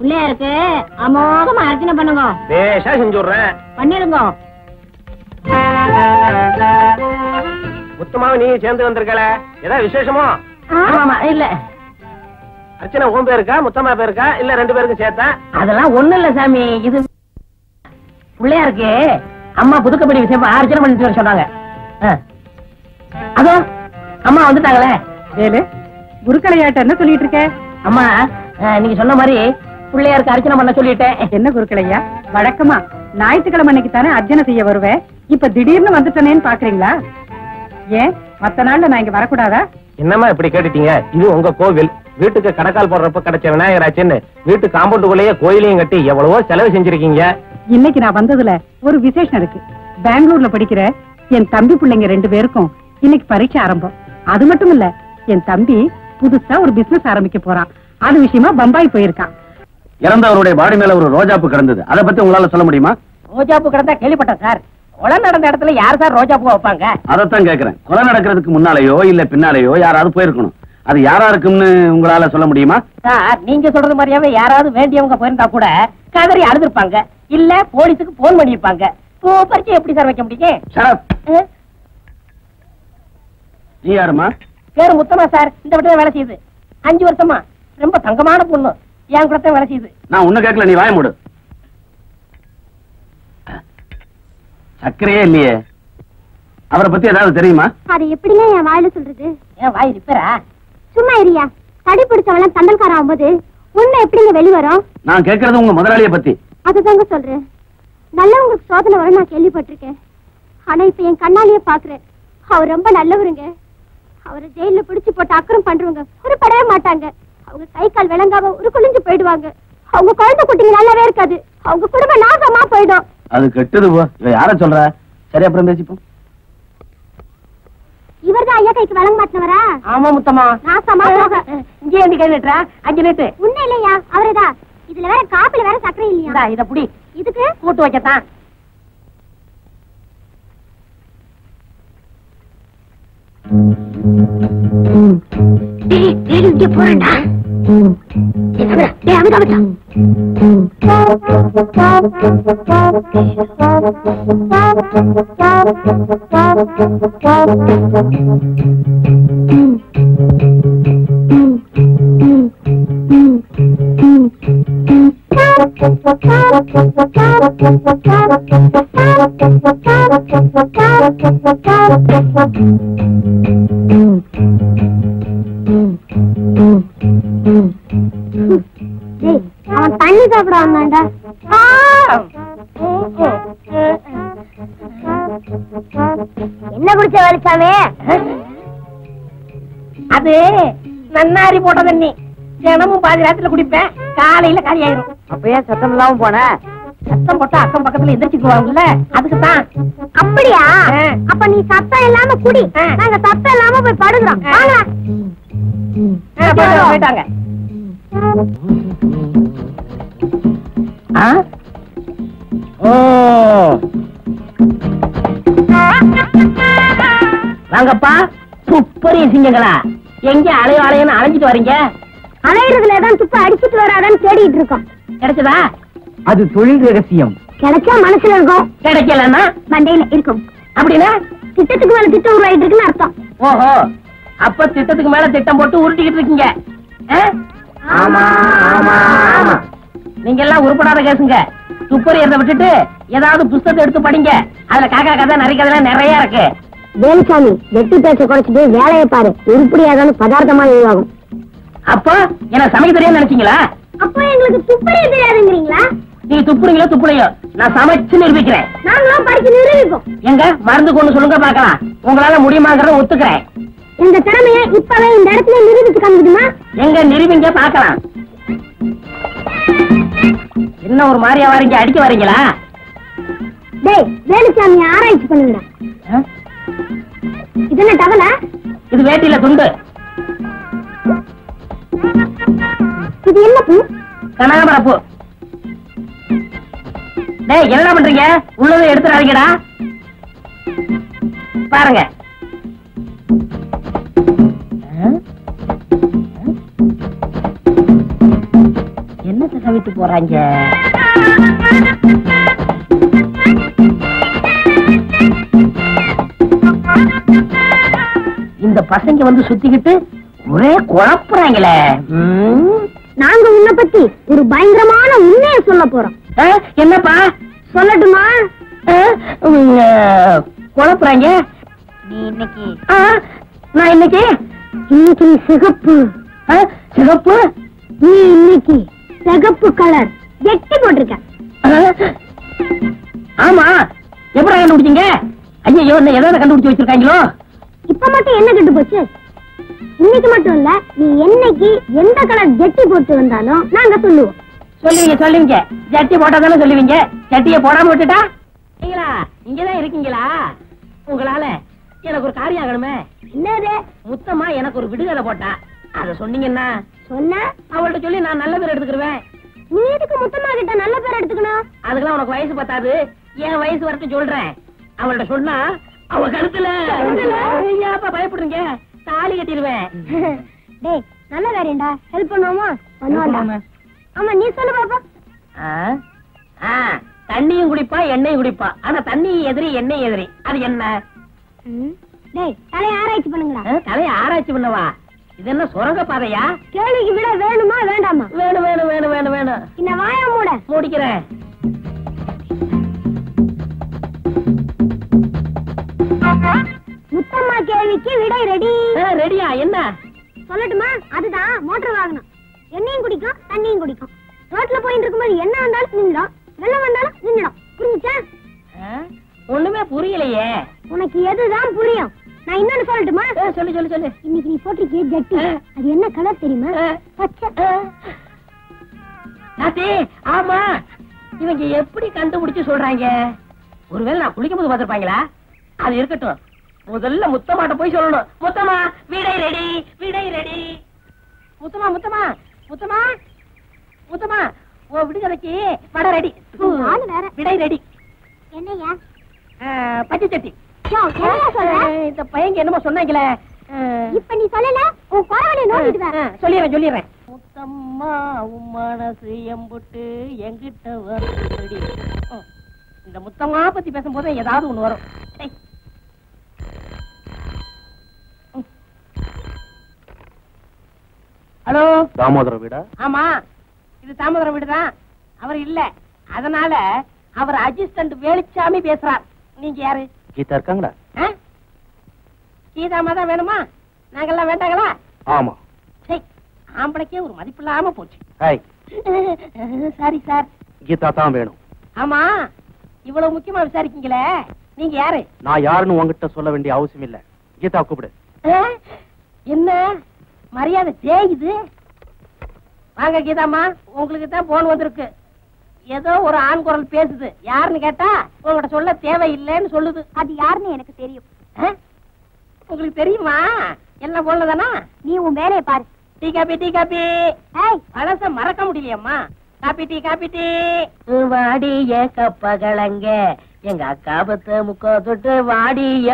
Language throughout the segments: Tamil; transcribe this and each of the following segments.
பிள்ளையாருக்கு அமோகமா அர்ச்சனை பண்ணுங்க. பேஷா செஞ்சு விடுறேன் பண்ணிடுங்க. முத்தமாவும் நீ சேர்ந்து வந்திருக்கல. ஏதாவது விசேஷமோ? ஆமா இல்ல. அர்ச்சனை உன் பேருக்கா முத்தம்மா பேருக்கா இல்ல ரெண்டு பேருக்கும் சேர்த்தா? அதெல்லாம் ஒண்ணு இல்ல சாமி. இது பிள்ளையாருக்கு அம்மா புதுக்கப்படி விஷயம் அர்ச்சனை பண்ணிட்டு வர சொன்னாங்க. அதோ அம்மா வந்துட்டாங்களே. வேலு குருக்களையாட்ட என்ன சொல்லிட்டு இருக்க? அம்மா நீங்க சொன்ன மாதிரி பிள்ளையாருக்கு அர்ச்சனை பண்ண சொல்லிட்டேன். என்ன குருக்களையா? வழக்கமா ஞாயிற்றுக்கிழமை அன்னைக்கு தானே அர்ச்சனை செய்ய வருவேன் இப்ப திடீர்னு வந்துட்டனேன்னு பாக்குறீங்களா? ஏன் மத்த நாள்ல நான் இங்க வரக்கூடாதா? என்னம்மா இப்படி கேட்டுட்டீங்க? இது உங்க கோவில். வீட்டுக்கு கடக்கால் போடுறப்ப கிடைச்ச விநாயகராச்சுன்னு வீட்டு காம்பவுண்டுக்குள்ளேயே கோயிலையும் கட்டி எவ்வளவோ செலவு செஞ்சிருக்கீங்க. இன்னைக்கு நான் வந்ததுல ஒரு விசேஷம் இருக்கு. பெங்களூர்ல படிக்கிற என் தம்பி பிள்ளைங்க ரெண்டு பேருக்கும் இன்னைக்கு பரீட்சை ஆரம்பம். அது மட்டும் இல்ல என் தம்பி புதுசா ஒரு பிசினஸ் ஆரம்பிக்க போறான். அது விஷயமா பம்பாய் போயிருக்கான். இறந்தவருடைய பாடி மேல ஒரு ரோஜாப்பு கிடந்தது. அதை பத்தி உங்களால சொல்ல முடியுமா? ரோஜாப்பூ கிடந்தா கேள்விப்பட்டேன் சார். கொலை நடந்த இடத்துல யார் சார் ரோஜாப்பூ வைப்பாங்க? அதைத்தான் கேக்குறேன். கொலை நடக்கிறதுக்கு முன்னாலேயோ இல்ல பின்னாலேயோ யாராவது போயிருக்கணும். அது யாரா இருக்கும்னு உங்களால சொல்ல முடியுமா? சார் நீங்க சொல்றது மாதிரியாவே யாராவது வேண்டியவங்க போயிருந்தா கூட கதறி அழுதுருப்பாங்க. இல்ல போலீஸுக்கு போன் பண்ணிருப்பாங்க. பூ பறிச்சு எப்படி சார் வைக்க முடியும்? நீ யாருமா பேரு முத்தமா சார். இந்த வீட்டுல வேலை செய்யுது. அஞ்சு வருஷமா. ரொம்ப தங்கமான பொண்ணு. என் கூட தான் வேலை செய்யுது நான் உன்ன கேட்கல நீ வாய மூடு. சக்கரையே இல்லையே. அவரை பத்தி ஏதாவது தெரியுமா? அதை எப்படிங்க என் வாயில சொல்றது? ஏன் வாய் ரிப்பரா சும்மா இரியா தடி பிடிச்சவெல்லாம் தண்டல்காரன் ஆகும்போது உண்மை எப்படிங்க வெளிவரும் நான் கேட்கறது உங்க முதலாளிய பத்தி. அதுதாங்க சொல்றேன். நல்லவங்களுக்கு சோதனை வரும் நான் கேள்விப்பட்டிருக்கேன். ஆனா இப்ப என் கண்ணாலேயே பாக்குறேன். அவர் ரொம்ப நல்லவருங்க. அவரை ஜெயில பிடிச்சு போட்டு அக்கறம் பண்றவங்க உருப்படவே மாட்டாங்க. அவங்க கை கால் விளங்காம ஒரு குளிஞ்சு போயிடுவாங்க. அவங்க குழந்தை குட்டிங்க நல்லாவே இருக்காது. அவங்க குடும்பம் நாசமா போயிடும். அது கெட்டது இவ யார சொல்ற? சரி அப்புறம் பேசிப்போம். இவர்தான் ஐயா கைக்கு விளங்க மாட்டினவரா? ஆமா முத்தமா நாசமா போக. இங்கே வந்து கை நீட்டுறா அஞ்சு நீட்டு உண்மை இல்லையா? அவரேதான் இதுல வேற காப்பில வேற சக்கரை இல்லையா? இத புடி. இதுக்கு? கூட்டு வைக்கத்தான். 예쁘다. 예, 한번 더, 한번 더. Mm-hmm. அவன் தண்ணி சாப்பிட வந்தான்டா என்ன குடிச்ச வலிச்சாமே அது நன்னாரி போட்ட தண்ணி தினமும் பாதி நேரத்துல குடிப்பேன் காலையில காலி ஆயிரும் அப்பயே சத்தம் இல்லாம போன சத்தம் போட்டா அக்கம் பக்கத்துல எந்திரிச்சுக்குவாங்கல்ல அதுக்கு தான் அப்படியா. அப்ப நீ சத்தம் இல்லாம குடி. நாங்க சத்தம் இல்லாம போய். வாங்க போயிட்டாங்க. வாங்கப்பா. துப்பறிய சிங்கங்களா. எங்க அலைய அலையன்னு அலைஞ்சிட்டு வரீங்க? அலையிறதுல தான் துப்ப அடிச்சிட்டு வராதான்னு தேடிட்டு இருக்கோம். கிடைச்சதா? அது தொழில் ரகசியம். கிடைச்சா மனசுல இருக்கும். கிடைக்கலன்னா? மண்டையில இருக்கும். அப்படின்னா? திட்டத்துக்கு மேல திட்டம் உருவாயிட்டு இருக்குன்னு அர்த்தம். ஓஹோ. அப்ப திட்டத்துக்கு மேல திட்டம் போட்டு உருட்டிக்கிட்டு இருக்கீங்க. நீங்க எல்லாம் உருப்படாத கேசுங்க துப்பறியறத விட்டுட்டு ஏதாவது புஸ்தகத்தை எடுத்து படிங்க. அதுல காக்கா கதை நரி கதை நிறைய இருக்கு. வேலுசாமி வெட்டி பேச்ச குறைச்சிட்டு வேலையை பாரு. உருப்படியாதான்னு பதார்த்தமா உருவாகும் அப்போ என்ன சமைக்க தெரியும் நினைச்சீங்களா? அப்போ எங்களுக்கு துப்பறிய தெரியாதுங்கிறீங்களா? நீங்க துப்புறீங்களோ துப்புலையோ நான் சமைச்சு நிரூபிக்கிறேன். நாங்களும் படிச்சு நிரூபிப்போம். எங்க? மருந்து கொண்டு சொல்லுங்க பார்க்கலாம். உங்களால முடியுமாங்கிறத ஒத்துக்கிறேன். இந்த திறமைய இப்பவே இந்த இடத்துல நிரூபிச்சு காமிக்குமா எங்க நிரூபிங்க பார்க்கலாம். என்ன ஒரு மாதிரியா வரீங்க? அடிக்க வரீங்களா? டேய் வேலுசாமி ஆராய்ச்சி பண்ணுங்கடா ஆ? இது என்ன டவல இது வேட்டியில துண்டு. இது என்ன பூ? கனகாமரப்பூ டேய் என்ன பண்றீங்க? உள்ளதை எடுத்துறாதீங்கடா பாருங்க. ஆ? என்ன நகை விட்டு போறாங்க? இந்த பசங்க வந்து சுத்திக்கிட்டு ஒரே குழப்புறாங்களே. நாங்க உன்னை பத்தி ஒரு பயங்கரமான உண்மையை சொல்ல போறோம். என்னப்பா? சொல்லட்டுமா? குழப்புறாங்க? நீ இன்னைக்கு நான் இன்னைக்கு? இன்னைக்கு சிகப்பு. சிகப்பு? நீ இன்னைக்கு சிகப்பு கலர் எட்டி போட்டிருக்க ஆ, ஆமா. எப்படி கண்டுபிடிச்சீங்க? ஐயோ என்ன ஏதாவது கண்டுபிடிச்சு வச்சிருக்காங்களோ? இப்ப மட்டும் என்ன கெட்டு போச்சு? இன்னைக்கு மட்டும் இல்ல நீ என்னைக்கு எந்த கலர் ஜெட்டி போட்டு வந்தாலும் நாங்க சொல்லுவோம். சொல்லுவீங்க சொல்லுவீங்க. ஜட்டி போட்டா தானே சொல்லுவீங்க? ஜட்டிய போடாம விட்டுட்டா? நீங்களா? இங்கதான் இருக்கீங்களா? உங்களால எனக்கு ஒரு காரியம் ஆகணுமே. என்னது? முத்தமா எனக்கு ஒரு விடுதலை போட்டா. அத சொன்னீங்கன்னா சொன்ன? அவள்கிட்ட சொல்லி நான் நல்ல பேர் எடுத்துக்கிருவேன். நீ எதுக்கு முத்தமா கிட்ட நல்ல பேர் எடுத்துக்கணும்? அதுக்கெல்லாம் உனக்கு வயசு பத்தாது. என் வயசு வரட்டும் சொல்றேன். அவள்கிட்ட சொன்னா அவ கழுத்துல ஏப்பா பயப்படுறீங்க? தாலி கட்டிடுவேன். டேய் நல்ல வேறேண்டா ஹெல்ப் பண்ணுவோமா? பண்ணுவாண்டா ஆமா நீ சொல்லு பாப்பா. தண்ணியும் குடிப்பா எண்ணெயும் குடிப்பா. ஆனா தண்ணி எதிரி எண்ணெய் எதிரி. அது என்ன. டேய் தலைய ஆராய்ச்சி பண்ணுங்கடா ஆ, தலையை ஆராய்ச்சி பண்ணவா? இது என்ன சுரங்க பாதையா? கேள்விக்கு விட வேணுமா வேண்டாமா? வேணும் வேணும் வேணும் வேணும் வேணும். இந்த வாய மூட. முடிக்கிறேன். முத்தம்மா கேள்விக்கு விடை ரெடி. ரெடியா? என்ன? சொல்லட்டுமா? அதுதான் மோட்டர் வாகனம். எண்ணெயும் குடிக்கும் தண்ணியும் குடிக்கும். ரோட்ல போயிட்டு இருக்கும்போது என்ன வந்தாலும் நின்றுடும். வெள்ளம் வந்தாலும் நின்றுடும். புரிஞ்சுச்சா? ஒண்ணுமே புரியலையே. உனக்கு எதுதான் புரியும்? நான் இன்னொன்னு சொல்லட்டுமா? சொல்லு சொல்லு சொல்லு. இன்னைக்கு நீ போட்டிருக்கிய ஜட்டி. அது என்ன கலர் தெரியுமா. பச்சை. ஆமா. இவங்க எப்படி கண்டுபிடிச்சு சொல்றாங்க? ஒருவேளை நான் குளிக்கும் போது பார்த்திருப்பாங்களா? அது இருக்கட்டும். முதல்ல முத்தமாட்ட போய் சொல்லணும். முத்தமா விடை ரெடி விடை ரெடி. முத்தமா முத்தமா முத்தமா முத்தமா ஓ விடுதலைக்கு வட ரெடி. விடை ரெடி. என்னையா பச்சை சட்டி. இந்த பையங்க என்னமோ சொன்னாங்களே. இப்ப நீ சொல்லல? உன் ஆ, சொல்லிடுறேன் சொல்லிடுறேன். முத்தம்மா உன் மனசு எம்புட்டு எங்கிட்ட வரும்படி. இந்த முத்தம்மா பத்தி பேசும்போது ஏதாவது ஒண்ணு வரும். ஹலோ? தாமோதர வீடா? ஆமா. இது தாமோதரம் வீடுதான் அவர் இல்ல. அதனால அவர் அசிஸ்டன்ட் வேலுச்சாமி பேசுறார். நீங்க யாரு? கீதா இருக்காங்களா? கீதாமா தான் வேணுமா? நாங்கெல்லாம் வேண்டாங்களா? ஆமா. சரி ஆம்பளைக்கே ஒரு மதிப்பு இல்லாம போச்சு. Sorry sir. கீதா தான் வேணும். ஆமா. இவ்வளவு முக்கியமா விசாரிக்கீங்களே? நீங்க யாரு? நான் யாருன்னு உங்ககிட்ட சொல்ல வேண்டிய அவசியம் இல்ல. கீதா கூப்பிடு? என்ன? மரியாதை தேயுது வாங்க கீதாம்மா. உங்களுக்கு தான் போன் வந்திருக்கு. ஏதோ ஒரு ஆண் குரல் பேசுது. யாருன்னு கேட்டா உங்கள்கிட்ட சொல்ல தேவையில்லைன்னு சொல்லுது. அது யாருன்னு எனக்கு தெரியும்? உங்களுக்கு தெரியுமா? எல்லாம் போன்ல தானா நீ உன் வேலையை பாரு. Tea coffee tea coffee. பழச மறக்க முடியலையம்மா. Coffee tea coffee tea. வாடிய கப்பகளங்க எங்க அக்கா பத்த முக்கோ தொட்டு வாடிய.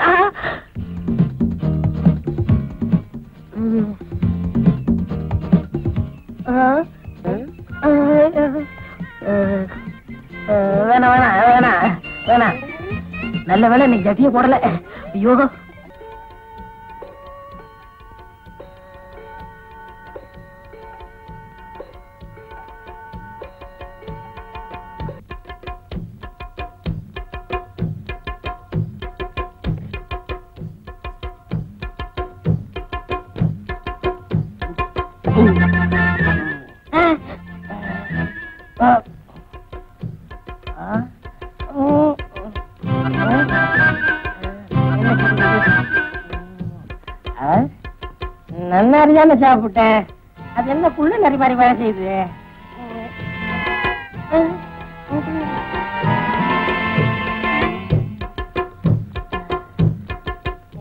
ஆ, வேணா வேணாம் வேணாம் வேணாம் வேணாம். நல்ல வேலை இன்னைக்கு ஜட்டிய போடல. ஐயோ. ஆ? நன்னாரி சாப்பிட்டேன். அது என்ன புள்ள நிறைய மாதிரி வேலை செய்யுது?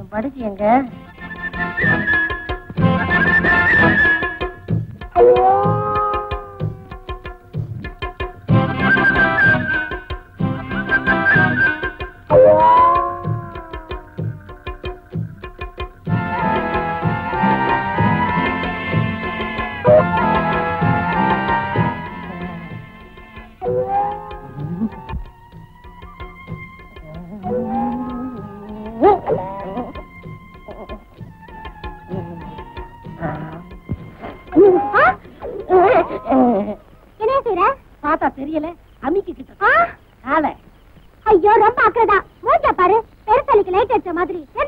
படிச்சு எங்க?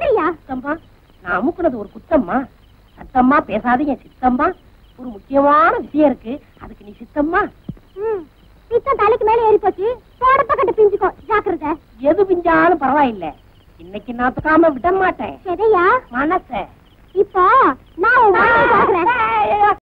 எந்திரியா சித்தம்மா நான் அமுக்குனது ஒரு குத்தம்மா. சத்தம்மா பேசாதீங்க சித்தம்மா. ஒரு முக்கியமான விஷயம் இருக்கு. அதுக்கு நீ சித்தம்மா. பித்தம் தலைக்கு மேல ஏறி போச்சு. போடப்ப கட்டு பிஞ்சுக்கோ ஜாக்கிரதை. எது பிஞ்சாலும் பரவாயில்ல. இன்னைக்கு நான் துக்காம விட மாட்டேன். சரியா மனச. இப்போ நான்